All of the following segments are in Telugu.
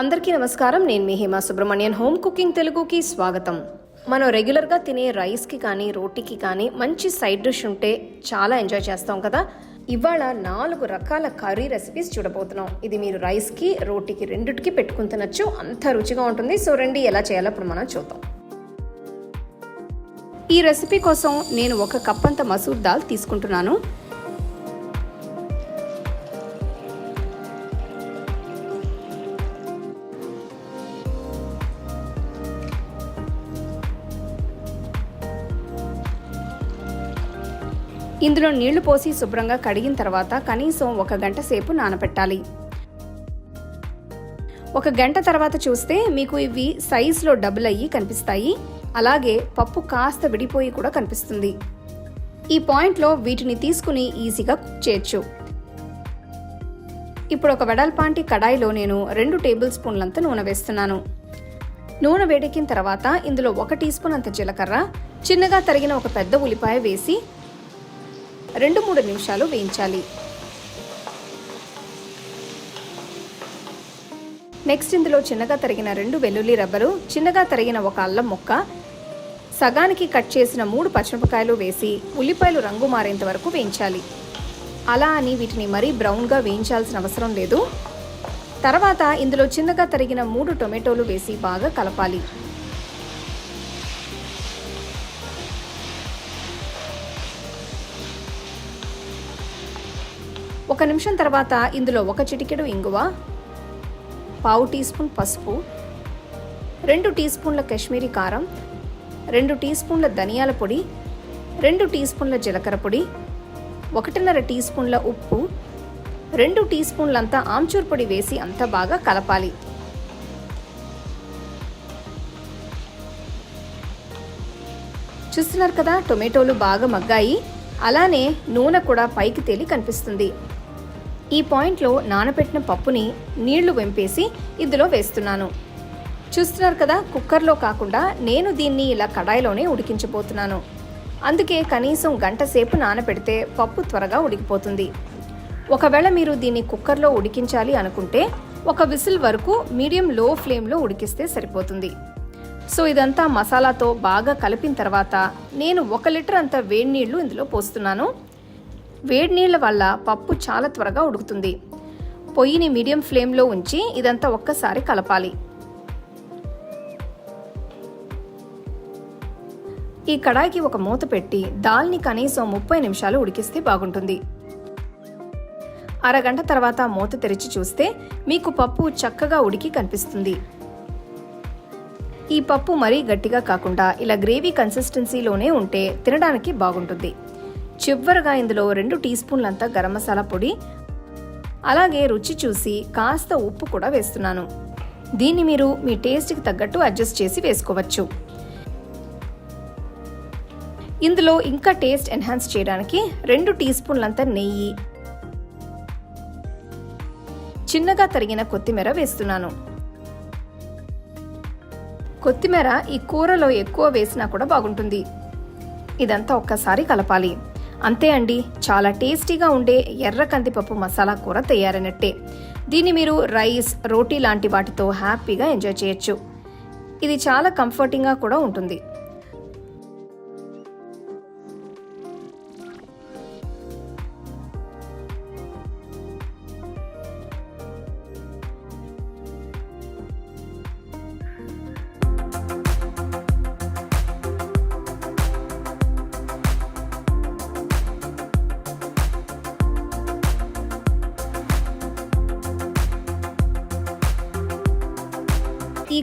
అందరికీ నమస్కారం. నేను మీ హేమా సుబ్రహ్మణ్యన్. హోమ్ కుకింగ్ తెలుగుకి స్వాగతం. మనం రెగ్యులర్గా తినే రైస్కి కానీ రోటీకి కానీ మంచి సైడ్ డిష్ ఉంటే చాలా ఎంజాయ్ చేస్తాం కదా. ఇవాళ నాలుగు రకాల కర్రీ రెసిపీస్ చూడబోతున్నాం. ఇది మీరు రైస్కి రోటీకి రెండిటికి పెట్టుకుని తినచ్చు. అంత రుచిగా ఉంటుంది. సో రండి ఎలా చేయాలో ఇప్పుడు మనం చూద్దాం. ఈ రెసిపీ కోసం నేను ఒక కప్ అంత మసూర్ దాల్ తీసుకుంటున్నాను. ఇందులో నీళ్ళు పోసి శుభ్రంగా కడిగిన తర్వాత కనీసం ఒక గంట సేపు నానబెట్టాలి ఒక గంట తర్వాత చూస్తే మీకు ఇవి సైజులో డబుల్ అయ్యి కనిపిస్తాయి. అలాగే పప్పు కాస్త విడిపోయి కూడా కనిపిస్తుంది. ఈ పాయింట్లో వీటిని తీసుకుని ఈజీగా కుక్ చేయొచ్చు. ఇప్పుడు ఒక వెడల్పాంటి కడాయిలో నేను రెండు టేబుల్ స్పూన్లంత నూనె వేస్తున్నాను. నూనె వేడెక్కిన తర్వాత ఇందులో ఒక టీ స్పూన్ అంత జీలకర్ర చిన్నగా తరిగిన ఒక పెద్ద ఉల్లిపాయ వేసి రెండు మూడు నిమిషాలు వేయించాలి. నెక్స్ట్ ఇందులో చిన్నగా తరిగిన రెండు వెల్లుల్లి రబ్బలు చిన్నగా తరిగిన ఒక అల్లం ముక్క సగానికి కట్ చేసిన మూడు పచ్చిమిరపకాయలు వేసి ఉల్లిపాయలు రంగు మారేంత వరకు వేయించాలి. అలా అని వీటిని మరీ బ్రౌన్గా వేయించాల్సిన అవసరం లేదు. తర్వాత ఇందులో చిన్నగా తరిగిన మూడు టొమాటోలు వేసి బాగా కలపాలి. ఒక నిమిషం తర్వాత ఇందులో ఒక చిటికెడు ఇంగువ పావు టీ స్పూన్ పసుపు రెండు టీ స్పూన్ల కాశ్మీరీ కారం రెండు టీ స్పూన్ల ధనియాల పొడి రెండు టీ స్పూన్ల జీలకర్ర పొడి ఒకటిన్నర టీ స్పూన్ల ఉప్పు రెండు టీ స్పూన్లంతా ఆమ్చూర్ పొడి వేసి అంతా బాగా కలపాలి. చూస్తున్నారు కదా టొమాటోలు బాగా మగ్గాయి. అలానే నూనె కూడా పైకి తేలి కనిపిస్తుంది. ఈ పాయింట్లో నానబెట్టిన పప్పుని నీళ్ళు వెంపేసి ఇందులో వేస్తున్నాను. చూస్తున్నారు కదా కుక్కర్లో కాకుండా నేను దీన్ని ఇలా కడాయిలోనే ఉడికించబోతున్నాను. అందుకే కనీసం గంట సేపు నానబెడితే పప్పు త్వరగా ఉడికిపోతుంది. ఒకవేళ మీరు దీన్ని కుక్కర్లో ఉడికించాలి అనుకుంటే ఒక విసిల్ వరకు మీడియం లో ఫ్లేమ్లో ఉడికిస్తే సరిపోతుంది. సో ఇదంతా మసాలాతో బాగా కలిపిన తర్వాత నేను ఒక లీటర్ అంత వేడి నీళ్ళు ఇందులో పోస్తున్నాను. వేడి నీళ్ళ వల్ల పప్పు చాలా త్వరగా ఉడుకుతుంది. పొయ్యిని మీడియం ఫ్లేమ్లో ఉంచి ఇదంతా ఒక్కసారి కలపాలి. ఈ కడాయికి ఒక మూత పెట్టి దాల్ని కనీసం ముప్పై నిమిషాలు ఉడికిస్తే బాగుంటుంది. అరగంట తర్వాత మూత తెరిచి చూస్తే మీకు పప్పు చక్కగా ఉడికి కనిపిస్తుంది. ఈ పప్పు మరీ గట్టిగా కాకుండా ఇలా గ్రేవీ కన్సిస్టెన్సీలోనే ఉంటే తినడానికి బాగుంటుంది. చివరగా ఇందులో రెండు టీ స్పూన్లంతా గరం మసాలా పొడి అలాగే రుచి చూసి కాస్త ఉప్పు కూడా వేస్తున్నాను. దీన్ని మీరు మీ టేస్ట్కి తగ్గట్టు అడ్జస్ట్ చేసి వేసుకోవచ్చు. ఇందులో ఇంకా టేస్ట్ ఎన్హాన్స్ చేయడానికి రెండు టీ స్పూన్లంత నెయ్యి చిన్నగా తరిగిన కొత్తిమీర వేస్తున్నాను. కొత్తిమీర ఈ కూరలో ఎక్కువ వేసినా కూడా బాగుంటుంది. ఇదంతా ఒక్కసారి కలపాలి. అంతే అండి చాలా టేస్టీగా ఉండే ఎర్ర కందిపప్పు మసాలా కూర తయారైనట్టే. దీన్ని మీరు రైస్ రోటీ లాంటి వాటితో హ్యాపీగా ఎంజాయ్ చేయొచ్చు. ఇది చాలా కంఫర్టింగ్గా కూడా ఉంటుంది.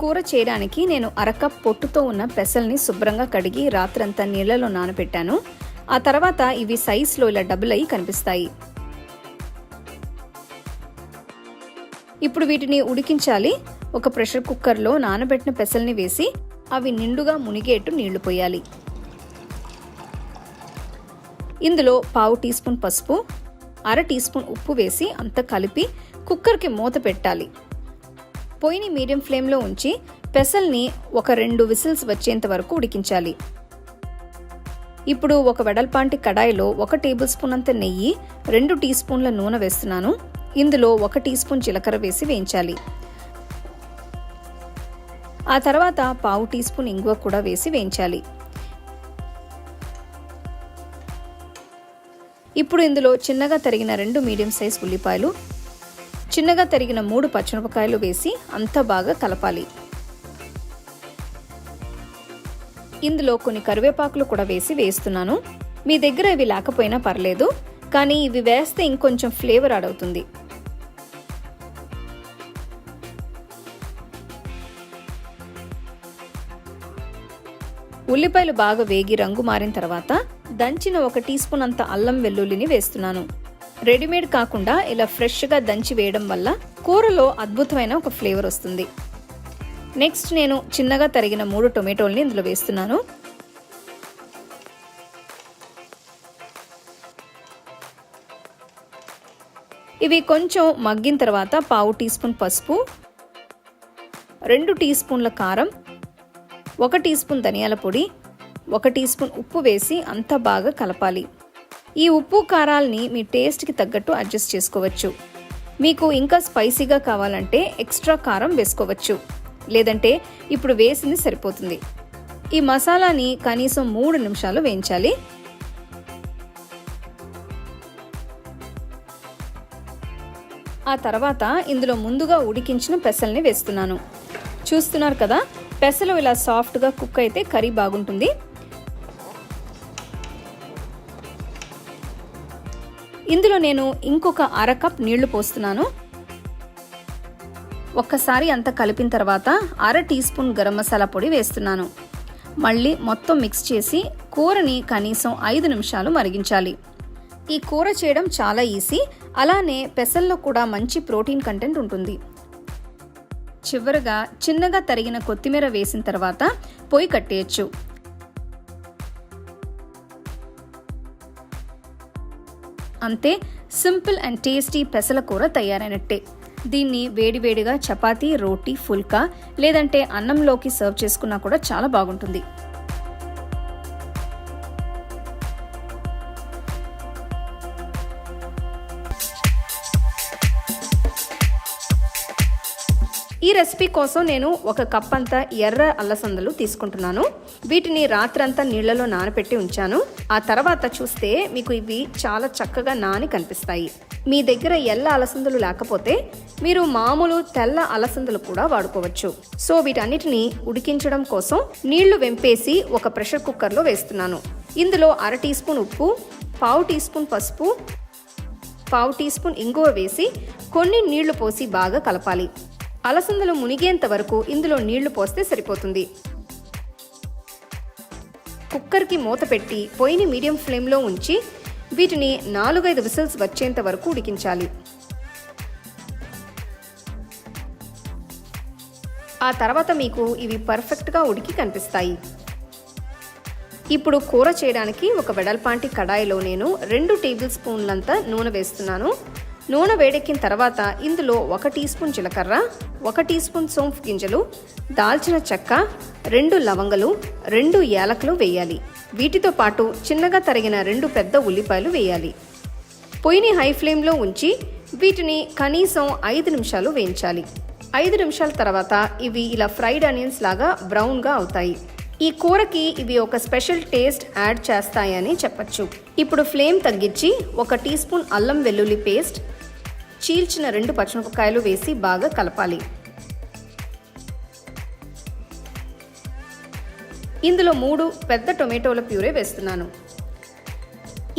కూర చేయడానికి నేను అరకప్ పొట్టుతో ఉన్న పెసల్ని శుభ్రంగా కడిగి రాత్రంతా నీళ్ళలో నానబెట్టాను. ఆ తర్వాత ఇవి సైజులో ఇలా డబుల్ అయ్యి కనిపిస్తాయి. ఇప్పుడు వీటిని ఉడికించాలి. ఒక ప్రెషర్ కుక్కర్లో నానబెట్టిన పెసల్ని వేసి అవి నిండుగా మునిగేట్టు నీళ్ళు పోయాలి. ఇందులో పావు టీ స్పూన్ పసుపు అర టీ స్పూన్ ఉప్పు వేసి అంత కలిపి కుక్కర్కి మూత పెట్టాలి. పొయ్యిని మీడియం ఫ్లేమ్లో ఉంచి పెసల్ని ఒక రెండు విసిల్స్ వచ్చేంత వరకు ఉడికించాలి. ఇప్పుడు ఒక వెడల్పాంటి కడాయిలో ఒక టేబుల్ స్పూన్ అంత నెయ్యి రెండు టీ స్పూన్ల నూనె వేస్తున్నాను. ఇందులో ఒక టీ స్పూన్ జీలకర్ర వేసి వేయించాలి. ఆ తర్వాత పావు టీ స్పూన్ ఇంగువ కూడా వేసి వేయించాలి. ఇప్పుడు ఇందులో చిన్నగా తరిగిన రెండు మీడియం సైజ్ ఉల్లిపాయలు చిన్నగా తరిగిన మూడు పచ్చిమిరపకాయలు వేసి అంతా బాగా కలపాలి. ఇందులో కొన్ని కరివేపాకులు కూడా వేసి వేస్తున్నాను. మీ దగ్గర ఇవి లేకపోయినా పర్లేదు కానీ ఇవి వేస్తే ఇంకొంచెం ఫ్లేవర్ అడవుతుంది అవుతుంది. ఉల్లిపాయలు బాగా వేగి రంగు మారిన తర్వాత దంచిన ఒక టీ స్పూన్ అంత అల్లం వెల్లుల్లిని వేస్తున్నాను. రెడీమేడ్ కాకుండా ఇలా ఫ్రెష్గా దంచి వేయడం వల్ల కూరలో అద్భుతమైన ఒక ఫ్లేవర్ వస్తుంది. నెక్స్ట్ నేను చిన్నగా తరిగిన మూడు టొమాటోల్ని ఇందులో వేస్తున్నాను. ఇవి కొంచెం మగ్గిన తర్వాత పావు టీ స్పూన్ పసుపు రెండు టీ స్పూన్ల కారం ఒక టీ స్పూన్ ధనియాల పొడి ఒక టీ స్పూన్ ఉప్పు వేసి అంతా బాగా కలపాలి. ఈ ఉప్పు కారాల్ని మీ టేస్ట్కి తగ్గట్టు అడ్జస్ట్ చేసుకోవచ్చు. మీకు ఇంకా స్పైసీగా కావాలంటే ఎక్స్ట్రా కారం వేసుకోవచ్చు. లేదంటే ఇప్పుడు వేసింది సరిపోతుంది. ఈ మసాలాని కనీసం మూడు నిమిషాలు వేయించాలి. ఆ తర్వాత ఇందులో ముందుగా ఉడికించిన పెసల్ని వేస్తున్నాను. చూస్తున్నారు కదా పెసలు ఇలా సాఫ్ట్గా కుక్ అయితే కర్రీ బాగుంటుంది. ఇందులో నేను ఇంకొక అర కప్ నీళ్ళు పోస్తున్నాను. ఒక్కసారి అంత కలిపిన తర్వాత అర టీ స్పూన్ గరం మసాలా పొడి వేస్తున్నాను. మళ్ళీ మొత్తం మిక్స్ చేసి కూరని కనీసం ఐదు నిమిషాలు మరిగించాలి. ఈ కూర చేయడం చాలా ఈజీ అలానే పెసల్లో కూడా మంచి ప్రోటీన్ కంటెంట్ ఉంటుంది. చివరగా చిన్నగా తరిగిన కొత్తిమీర వేసిన తర్వాత పొయ్యి కట్టేయచ్చు. అంతే సింపుల్ అండ్ టేస్టీ పెసల కూర తయారైనట్టే. దీన్ని వేడివేడిగా చపాతీ రోటీ ఫుల్కా లేదంటే అన్నంలోకి సర్వ్ చేసుకున్నా కూడా చాలా బాగుంటుంది. ఈ రెసిపీ కోసం నేను ఒక కప్ అంతా ఎర్ర అల్లసందలు తీసుకుంటున్నాను. వీటిని రాత్రంతా నీళ్ళలో నానబెట్టి ఉంచాను. ఆ తర్వాత చూస్తే మీకు ఇవి చాలా చక్కగా నాని కనిపిస్తాయి. మీ దగ్గర ఎల్ల అలసందలు లేకపోతే మీరు మామూలు తెల్ల అలసందలు కూడా వాడుకోవచ్చు. సో వీటన్నిటిని ఉడికించడం కోసం నీళ్ళు వెంపేసి ఒక ప్రెషర్ కుక్కర్లో వేస్తున్నాను. ఇందులో అర టీ స్పూన్ ఉప్పు పావు టీ స్పూన్ పసుపు పావు టీ స్పూన్ ఇంగువ వేసి కొన్ని నీళ్ళు పోసి బాగా కలపాలి. అలసందలు మునిగేంత వరకు ఇందులో నీళ్ళు పోస్తే సరిపోతుంది. కుక్కర్కి మూత పెట్టి పొయ్యిని మీడియం ఫ్లేమ్లో ఉంచి వీటిని నాలుగైదు విసిల్స్ వచ్చేంత వరకు ఉడికించాలి. ఆ తర్వాత మీకు ఇవి పర్ఫెక్ట్గా ఉడికి కనిపిస్తాయి. ఇప్పుడు కూర చేయడానికి ఒక వెడల్పాంటి కడాయిలో నేను రెండు టేబుల్ స్పూన్లంతా నూనె వేస్తున్నాను. నూనె వేడెక్కిన తర్వాత ఇందులో ఒక టీ స్పూన్ జీలకర్ర ఒక టీ స్పూన్ సోంఫ్ గింజలు దాల్చిన చెక్క రెండు లవంగలు రెండు యాలకులు వేయాలి. వీటితో పాటు చిన్నగా తరిగిన రెండు పెద్ద ఉల్లిపాయలు వేయాలి. పొయ్యిని హై ఫ్లేమ్లో ఉంచి వీటిని కనీసం ఐదు నిమిషాలు వేయించాలి. ఐదు నిమిషాల తర్వాత ఇవి ఇలా ఫ్రైడ్ ఆనియన్స్ లాగా బ్రౌన్గా అవుతాయి. ఈ కూరకి ఇవి ఒక స్పెషల్ టేస్ట్ యాడ్ చేస్తాయని చెప్పచ్చు. ఇప్పుడు ఫ్లేమ్ తగ్గించి ఒక టీ స్పూన్ అల్లం వెల్లుల్లి పేస్ట్ చీల్చిన రెండు పచ్చిమిరపకాయలు వేసి బాగా కలపాలి. ఇందులో మూడు పెద్ద టొమాటోల ప్యూరే వేస్తున్నాను.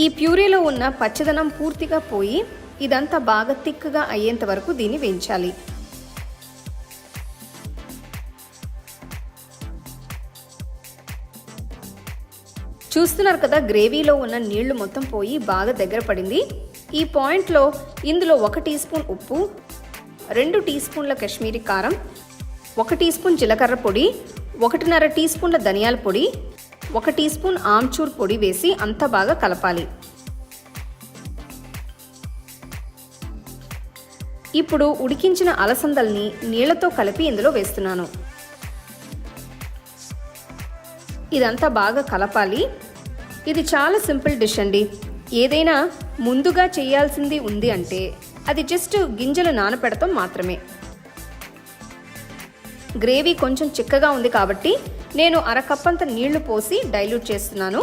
ఈ ప్యూరీలో ఉన్న పచ్చదనం పూర్తిగా పోయి ఇదంతా బాగా థిక్గా అయ్యేంత వరకు దీన్ని వేయించాలి. చూస్తున్నారు కదా గ్రేవీలో ఉన్న నీళ్ళు మొత్తం పోయి బాగా దగ్గర పడింది. ఈ పాయింట్లో ఇందులో ఒక టీ స్పూన్ ఉప్పు రెండు టీ స్పూన్ల కాశ్మీరీ కారం ఒక టీ స్పూన్ జీలకర్ర పొడి ఒకటిన్నర టీ స్పూన్ల ధనియాల పొడి ఒక టీ స్పూన్ ఆమ్చూర్ పొడి వేసి అంతా బాగా కలపాలి. ఇప్పుడు ఉడికించిన అలసందల్ని నీళ్ళతో కలిపి ఇందులో వేస్తున్నాను. ఇదంతా బాగా కలపాలి. ఇది చాలా సింపుల్ డిష్ అండి. ఏదైనా ముందుగా చేయాల్సింది ఉంది అంటే అది జస్ట్ గింజలు నానపెడతాం మాత్రమే. గ్రేవీ కొంచెం చిక్కగా ఉంది కాబట్టి నేను అరకప్పంత నీళ్ళు పోసి డైల్యూట్ చేస్తున్నాను.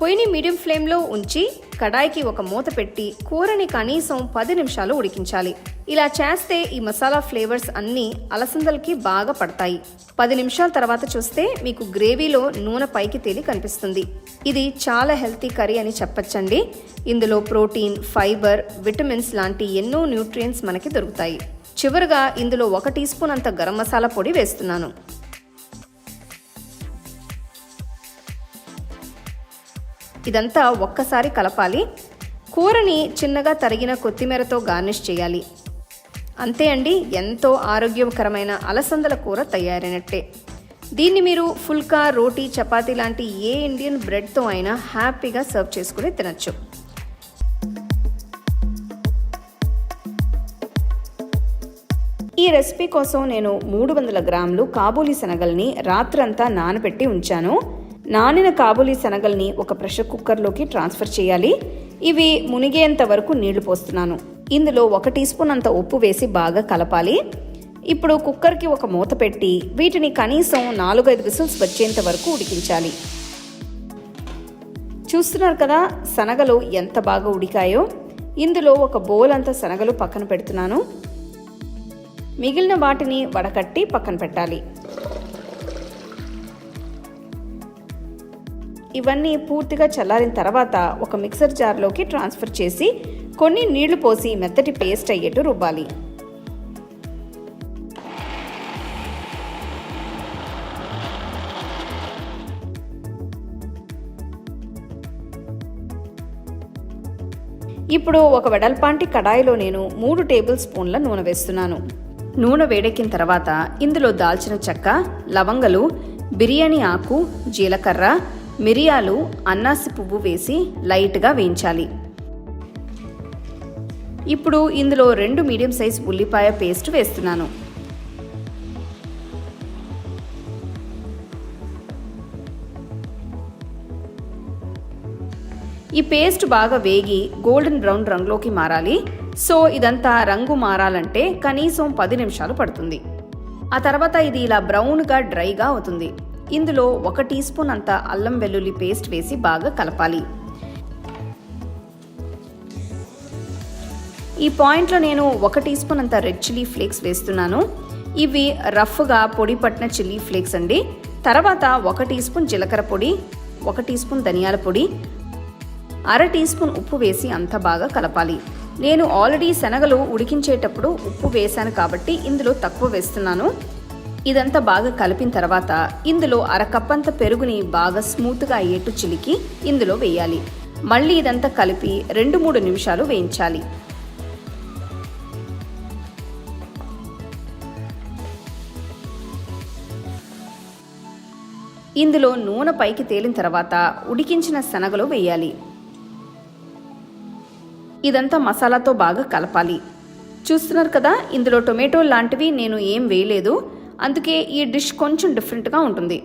పొయ్యిని మీడియం ఫ్లేమ్లో ఉంచి కడాయికి ఒక మూత పెట్టి కూరని కనీసం పది నిమిషాలు ఉడికించాలి. ఇలా చేస్తే ఈ మసాలా ఫ్లేవర్స్ అన్నీ అలసందలకి బాగా పడతాయి. పది నిమిషాల తర్వాత చూస్తే మీకు గ్రేవీలో నూనె పైకి తేలి కనిపిస్తుంది. ఇది చాలా హెల్తీ కర్రీ అని చెప్పచ్చండి. ఇందులో ప్రోటీన్ ఫైబర్ విటమిన్స్ లాంటి ఎన్నో న్యూట్రియంట్స్ మనకి దొరుకుతాయి. చివరగా ఇందులో ఒక టీ స్పూన్ అంత గరం మసాలా పొడి వేస్తున్నాను. ఇదంతా ఒక్కసారి కలపాలి. కూరని చిన్నగా తరిగిన కొత్తిమీరతో గార్నిష్ చేయాలి. అంతే అండి ఎంతో ఆరోగ్యకరమైన అలసందల కూర తయారైనట్టే. దీన్ని మీరు ఫుల్కా రోటీ చపాతీ లాంటి ఏ ఇండియన్ బ్రెడ్తో అయినా హ్యాపీగా సర్వ్ చేసుకుని తినచ్చు. ఈ రెసిపీ కోసం నేను మూడు వందల గ్రాములు కాబూలీ శనగల్ని రాత్రంతా నానబెట్టి ఉంచాను. నానిన కాబూలీ శనగల్ని ఒక ప్రెషర్ కుక్కర్లోకి ట్రాన్స్ఫర్ చేయాలి. ఇవి మునిగేంత వరకు నీళ్ళు పోస్తున్నాను. ఇందులో ఒక టీ స్పూన్ అంత ఉప్పు వేసి బాగా కలపాలి. ఇప్పుడు కుక్కర్కి ఒక మూత పెట్టి వీటిని కనీసం నాలుగైదు విసిల్స్ వచ్చేంత వరకు ఉడికించాలి. చూస్తున్నారు కదా శనగలు ఎంత బాగా ఉడికాయో. ఇందులో ఒక బౌల్ అంత శనగలు పక్కన పెడుతున్నాను. మిగిలిన వాటిని వడకట్టి పక్కన పెట్టాలి. ఇవన్నీ పూర్తిగా చల్లారిన తర్వాత ఒక మిక్సర్ జార్లోకి ట్రాన్స్ఫర్ చేసి కొన్ని నీళ్ళు పోసి మెత్తటి పేస్ట్ అయ్యేట్టు రుబ్బాలి. ఇప్పుడు ఒక వెడల్పాంటి కడాయిలో నేను మూడు టేబుల్ స్పూన్ల నూనె వేస్తున్నాను. నూనె వేడెక్కిన తర్వాత ఇందులో దాల్చిన చెక్క లవంగలు బిర్యానీ ఆకు జీలకర్ర మిరియాలు అన్నాసి పువ్వు వేసి లైట్గా వేయించాలి. ఇప్పుడు ఇందులో రెండు మీడియం సైజ్ ఉల్లిపాయ పేస్ట్ వేస్తున్నాను. ఈ పేస్ట్ బాగా వేగి గోల్డెన్ బ్రౌన్ రంగులోకి మారాలి. సో ఇదంతా రంగు మారాలంటే కనీసం పది నిమిషాలు పడుతుంది. ఆ తర్వాత ఇది ఇలా బ్రౌన్గా డ్రైగా అవుతుంది. ఇందులో ఒక టీ స్పూన్ అంత అల్లం వెల్లుల్లి పేస్ట్ వేసి బాగా కలపాలి. ఈ పాయింట్లో నేను ఒక టీ స్పూన్ అంత రెడ్ చిల్లీ ఫ్లేక్స్ వేస్తున్నాను. ఇవి రఫ్గా పొడి పట్టిన చిల్లీ ఫ్లేక్స్ అండి. తర్వాత ఒక టీ స్పూన్ జీలకర్ర పొడి ఒక టీ స్పూన్ ధనియాల పొడి అర టీ స్పూన్ ఉప్పు వేసి అంత బాగా కలపాలి. నేను ఆల్రెడీ శనగలు ఉడికించేటప్పుడు ఉప్పు వేశాను కాబట్టి ఇందులో తక్కువ వేస్తున్నాను. ఇదంతా బాగా కలిపిన తర్వాత ఇందులో అరకప్పంత పెరుగుని బాగా స్మూత్గా అయ్యేట్టు చిలికి ఇందులో వేయాలి. మళ్ళీ ఇదంతా కలిపి రెండు మూడు నిమిషాలు వేయించాలి. ఇందులో నూనె పైకి తేలిన తర్వాత ఉడికించిన శనగలు వేయాలి. ఇదంతా మసాలాతో బాగా కలపాలి. చూస్తున్నారు కదా ఇందులో టొమాటో లాంటివి నేను ఏం వేయలేదు. అందుకే ఈ డిష్ కొంచెం డిఫరెంట్గా ఉంటుంది.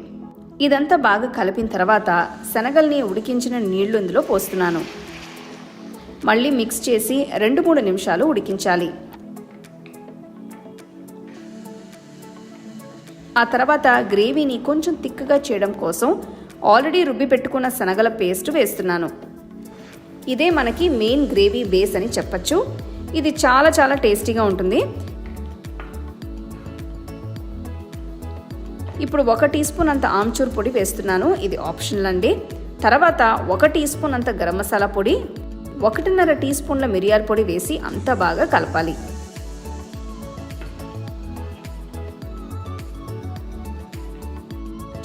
ఇదంతా బాగా కలిపిన తర్వాత శనగల్ని ఉడికించిన నీళ్ళు ఇందులో పోస్తున్నాను. మళ్ళీ మిక్స్ చేసి రెండు మూడు నిమిషాలు ఉడికించాలి. ఆ తర్వాత గ్రేవీని కొంచెం తిక్కగా చేయడం కోసం ఆల్రెడీ రుబ్బి పెట్టుకున్న శనగల పేస్ట్ వేస్తున్నాను. ఇదే మనకి మెయిన్ గ్రేవీ బేస్ అని చెప్పచ్చు. ఇది చాలా చాలా టేస్టీగా ఉంటుంది. ఇప్పుడు ఒక టీ స్పూన్ అంత ఆమ్చూర్ పొడి వేస్తున్నాను. ఇది ఆప్షనల్ అండి. తర్వాత ఒక టీ స్పూన్ అంత గరం మసాలా పొడి ఒకటిన్నర టీ స్పూన్ల మిరియాల పొడి వేసి అంత బాగా కలపాలి.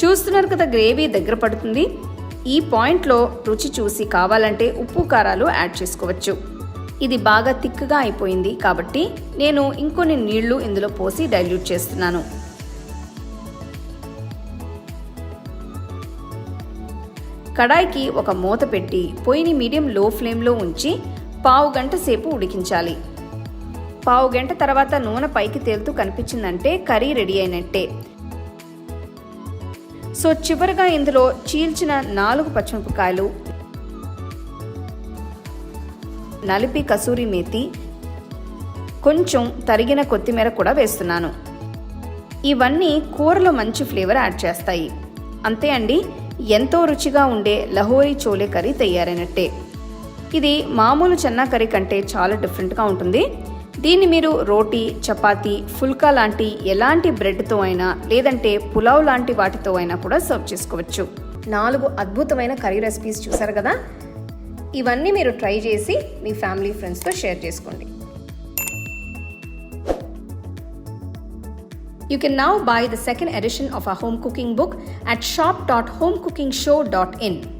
చూస్తున్నారు కదా గ్రేవీ దగ్గర పడుతుంది. ఈ పాయింట్లో రుచి చూసి కావాలంటే ఉప్పు కారాలు యాడ్ చేసుకోవచ్చు. ఇది బాగా తిక్కుగా అయిపోయింది కాబట్టి నేను ఇంకొన్ని నీళ్ళు ఇందులో పోసి డైల్యూట్ చేస్తున్నాను. కడాయికి ఒక మూత పెట్టి పొయ్యిని మీడియం లో ఫ్లేమ్లో ఉంచి పావు గంట సేపు ఉడికించాలి. పావు గంట తర్వాత నూనె పైకి తేలుతూ కనిపించిందంటే కర్రీ రెడీ అయినట్టే. సో చివరిగా ఇందులో చీల్చిన నాలుగు పచ్చిమిరపకాయలు నలిపి కసూరి మేతి కొంచెం తరిగిన కొత్తిమీర కూడా వేస్తున్నాను. ఇవన్నీ కూరలో మంచి ఫ్లేవర్ యాడ్ చేస్తాయి. అంతే అండి ఎంతో రుచిగా ఉండే లహోరీ చోలే కర్రీ తయారైనట్టే. ఇది మామూలు చెన్నా కర్రీ కంటే చాలా డిఫరెంట్గా ఉంటుంది. దీన్ని మీరు రోటీ చపాతీ ఫుల్కా లాంటి ఎలాంటి బ్రెడ్తో అయినా లేదంటే పులావ్ లాంటి వాటితో అయినా కూడా సర్వ్ చేసుకోవచ్చు. నాలుగు అద్భుతమైన కర్రీ రెసిపీస్ చూసారు కదా? ఇవన్నీ మీరు ట్రై చేసి మీ ఫ్యామిలీ ఫ్రెండ్స్తో షేర్ చేసుకోండి. You can now buy the second edition of our home cooking book at shop.homecookingshow.in.